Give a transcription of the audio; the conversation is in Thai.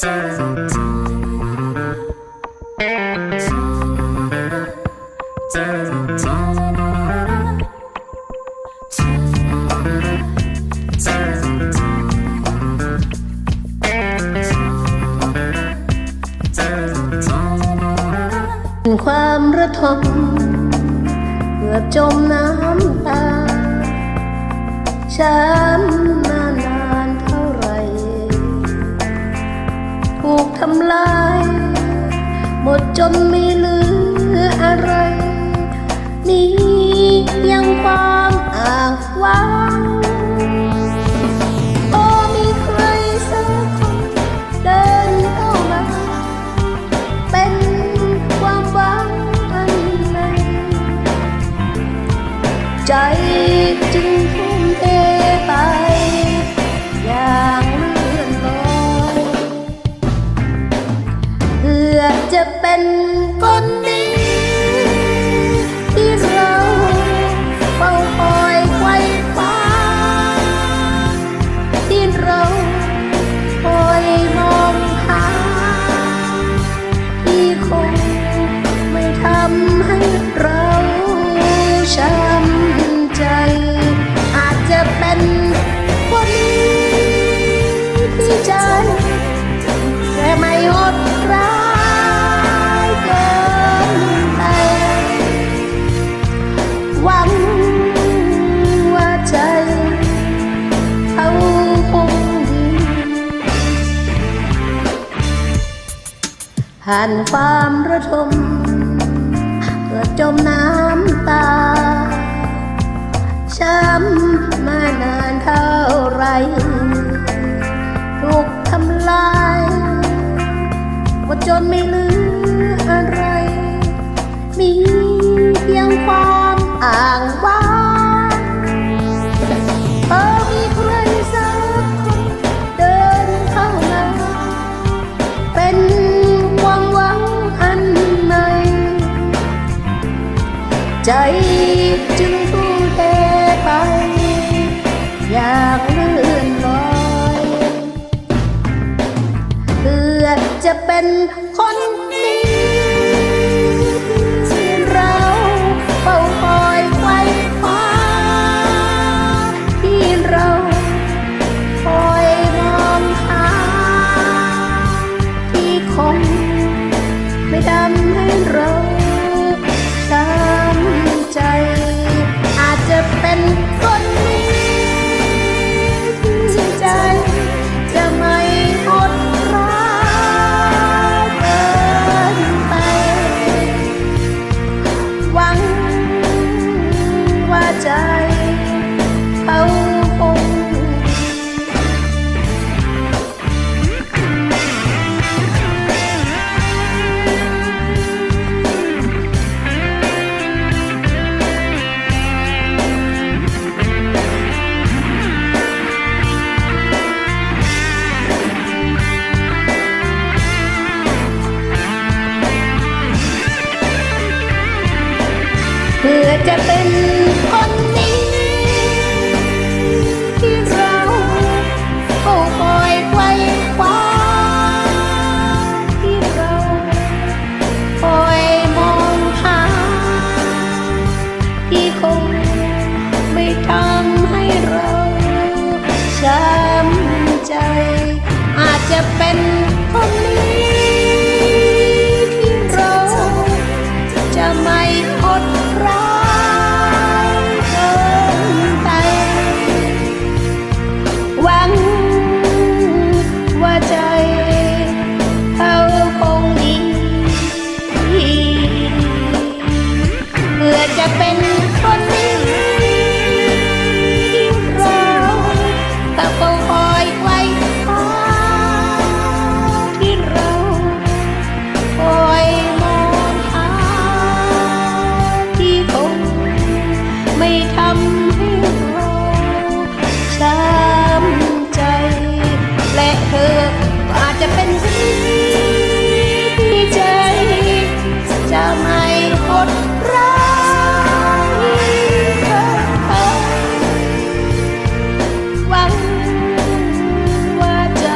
ความระทมเกือบจมน้ำตาช้ำ ดจนไม่เหลืออะไร มีเพียงความอ้างว้างโอ้มีใครสักคนเดินเข้ามา เป็นความหวังอันใหม่ใจจึง จะเป็นคน ผ่านความระทมเกิดจมน้ำตา ช้ำมานานเท่าไรถูกทำลายว่าจนไม่ลืม ใจจึงทุ่มเทไป อยากเลื่อนลอยเพื่อจะเป็น พื่อจะเป็นคนดีที่เราเฝ้าคอยไขว้คว้าที่เราคอยมองหาที่คงไม่ทำให้เราช้ำใจ อาจจะเป็นคนนี้ คนรเธอหวังว่าใจ